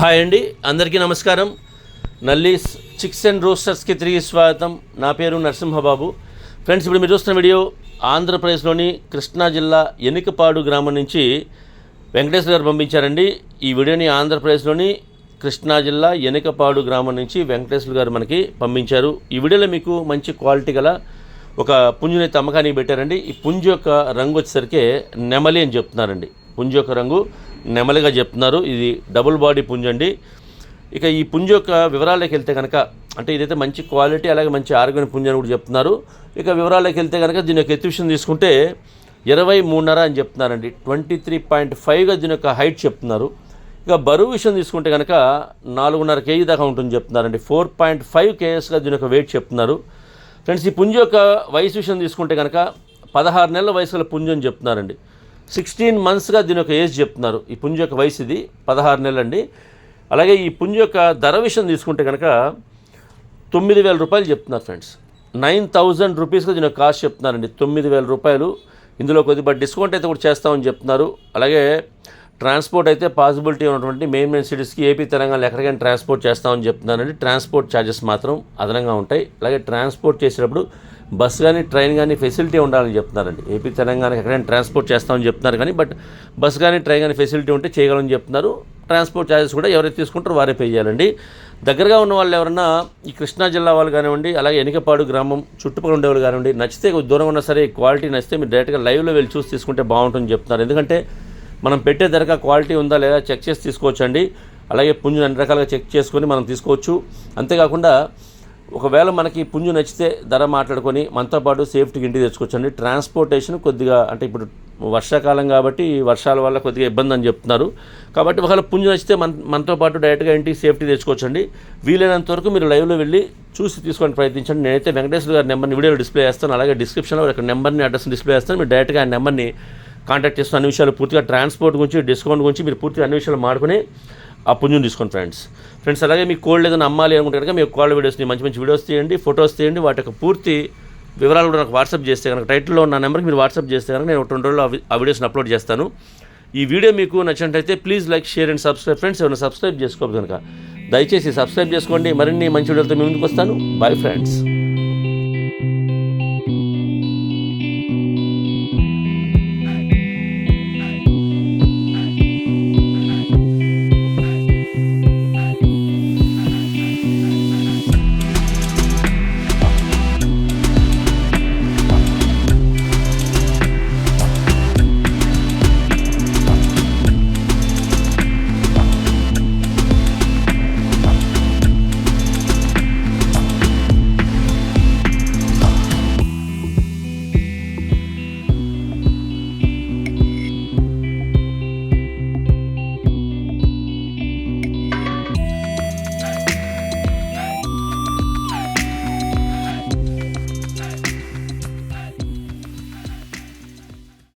Hi అండి అందరికీ నమస్కారం. నల్లీస్ చిక్స్ అండ్ రోస్టర్స్కి తిరిగి స్వాగతం. నా పేరు నరసింహబాబు. ఫ్రెండ్స్ ఇప్పుడు మీరు చూస్తున్న వీడియో ఆంధ్రప్రదేశ్లోని కృష్ణా జిల్లా ఎనికపాడు గ్రామం నుంచి వెంకటేశ్వర గారు పంపించారండి. ఈ వీడియోని ఆంధ్రప్రదేశ్లోని కృష్ణా జిల్లా ఎనికపాడు గ్రామం నుంచి వెంకటేశ్వర గారు మనకి పంపించారు. ఈ వీడియోలో మీకు మంచి క్వాలిటీ గల ఒక పుంజుని తమ్మకానికి పెట్టారండి. ఈ పుంజు యొక్క రంగు వచ్చేసరికి నెమలి అని చెప్తున్నారండి. పుంజు యొక్క రంగు నెమలిగా చెప్తున్నారు. ఇది డబుల్ బాడీ పుంజు అండి. ఇక ఈ పుంజు యొక్క వివరాల్లోకి వెళ్తే కనుక అంటే ఇదైతే మంచి క్వాలిటీ అలాగే మంచి ఆరోగ్యం పుంజ అని కూడా చెప్తున్నారు. ఇక వివరాల్లోకి వెళ్తే కనుక దీని యొక్క ఎత్తువిషన్ తీసుకుంటే ఇరవై మూడున్నర అని చెప్తున్నారండి. ట్వంటీ త్రీ పాయింట్ ఫైవ్గా దీని యొక్క హైట్ చెప్తున్నారు. ఇక బరువు విషయం తీసుకుంటే కనుక నాలుగున్నర కేజీ దాకా ఉంటుంది చెప్తున్నారండి. ఫోర్ పాయింట్ ఫైవ్ కేఎస్గా దీని యొక్క వెయిట్ చెప్తున్నారు. ఫ్రెండ్స్ ఈ పుంజ్ యొక్క వయసు విషయం తీసుకుంటే కనుక పదహారు నెలల వయసుల గల పుంజు అని చెప్తున్నారండి. సిక్స్టీన్ మంత్స్గా దీని యొక్క ఏజ్ చెప్తున్నారు. ఈ పుంజ యొక్క వయసు ఇది పదహారు నెలలండి. అలాగే ఈ పుంజు యొక్క ధర విషయం తీసుకుంటే కనుక తొమ్మిది వేల రూపాయలు చెప్తున్నారు ఫ్రెండ్స్. నైన్ థౌజండ్ రూపీస్గా దీని యొక్క కాస్ట్ చెప్తున్నారండి. తొమ్మిది వేల రూపాయలు. ఇందులో కొద్దిగా డిస్కౌంట్ అయితే కూడా చేస్తామని చెప్తున్నారు. అలాగే ట్రాన్స్పోర్ట్ అయితే పాసిబిలిటీ ఉన్నటువంటి మెయిన్ మెయిన్ సిటీస్కి ఏపీ తెలంగాణ ఎక్కడికైనా ట్రాన్స్పోర్ట్ చేస్తామని చెప్తున్నానండి. ట్రాన్స్పోర్ట్ ఛార్జెస్ మాత్రం అదనంగా ఉంటాయి. అలాగే ట్రాన్స్పోర్ట్ చేసేటప్పుడు బస్ కానీ ట్రైన్ కానీ ఫెసిలిటీ ఉండాలని చెప్తున్నారండి. ఏపీ తెలంగాణకి ఎక్కడైనా ట్రాన్స్పోర్ట్ చేస్తామని చెప్తున్నారు కానీ బట్ బస్ కానీ ట్రైన్ కానీ ఫెసిలిటీ ఉంటే చేయగలని చెప్తున్నారు. ట్రాన్స్పోర్ట్ ఛార్జెస్ కూడా ఎవరైతే తీసుకుంటారో వారే పే చేయాలండి. దగ్గరగా ఉన్న వాళ్ళు ఎవరన్నా ఈ కృష్ణా జిల్లా వాళ్ళు కానివ్వండి అలాగే ఎనికపాడు గ్రామం చుట్టుపక్కల ఉండేవాళ్ళు కానివ్వండి నచ్చితే కొద్ది దూరం ఉన్నా సరే క్వాలిటీ నచ్చితే మీరు డైరెక్ట్గా లైవ్లో వెళ్ళి చూసి తీసుకుంటే బాగుంటుందని చెప్తున్నారు. ఎందుకంటే మనం పెట్టే ధరక క్వాలిటీ ఉందా లేదా చెక్ చేసి తీసుకోవచ్చండి. అలాగే పుంజుని అన్ని రకాలుగా చెక్ చేసుకొని మనం తీసుకోవచ్చు. అంతేకాకుండా ఒకవేళ మనకి పుంజు నచ్చితే ధర మాట్లాడుకొని మనతో పాటు సేఫ్టీకి ఇంటికి తెచ్చుకోవచ్చండి. ట్రాన్స్పోర్టేషన్ కొద్దిగా అంటే ఇప్పుడు వర్షాకాలం కాబట్టి వర్షాల వల్ల కొద్దిగా ఇబ్బంది అని చెప్తున్నారు. కాబట్టి ఒకవేళ పుంజు నచ్చితే మన మనతో పాటు డైరెక్ట్గా ఇంటికి సేఫ్టీ తెచ్చుకోవచ్చండి. వీలైనంత వరకు మీరు లైవ్లో వెళ్ళి చూసి తీసుకొని ప్రయత్నించండి. నేనైతే వెంకటేశ్వర గారి నెంబర్ని వీడియోలో డిస్ప్లే చేస్తాను. అలాగే డిస్క్రిప్షన్లో ఒక నెంబర్ని అడ్రస్ని డిస్ప్లే చేస్తాను. మీరు డైరెక్ట్గా ఆ నెంబర్ని కాంటాక్ట్ చేస్తున్న అన్ని విషయాలు పూర్తిగా ట్రాన్స్పోర్ట్ గురించి డిస్కౌంట్ గురించి మీరు పూర్తిగా అన్ని విషయాలు మాడుకుని ఆ పుంజుని తీసుకోండి ఫ్రెండ్స్. ఫ్రెండ్స్ అలాగే మీకు కోల్డ్ ఏదైనా అమ్మాలి అనుకుంటే కనుక మీకు కోల్డ్ వీడియోస్ని మంచి మంచి వీడియోస్ తీయండి ఫొటోస్ తీయండి వాటి యొక్క పూర్తి వివరాలు కూడా నాకు వాట్సాప్ చేస్తే కనుక టైటిల్లో ఉన్న నెంబర్కి మీరు వాట్సాప్ చేస్తే కనుక నేను ఒక రెండు రోజుల్లో ఆ వీడియోస్ని అప్లోడ్ చేస్తాను. ఈ వీడియో మీకు నచ్చినట్టయితే please like share and subscribe. Friends ఎవరైనా సబ్స్క్రైబ్ చేసుకోవద్దు కనుక దయచేసి సబ్స్క్రైబ్ చేసుకోండి. మరిన్ని మంచి వీడియోలతో మీ ముందుకు వస్తాను. Bye friends.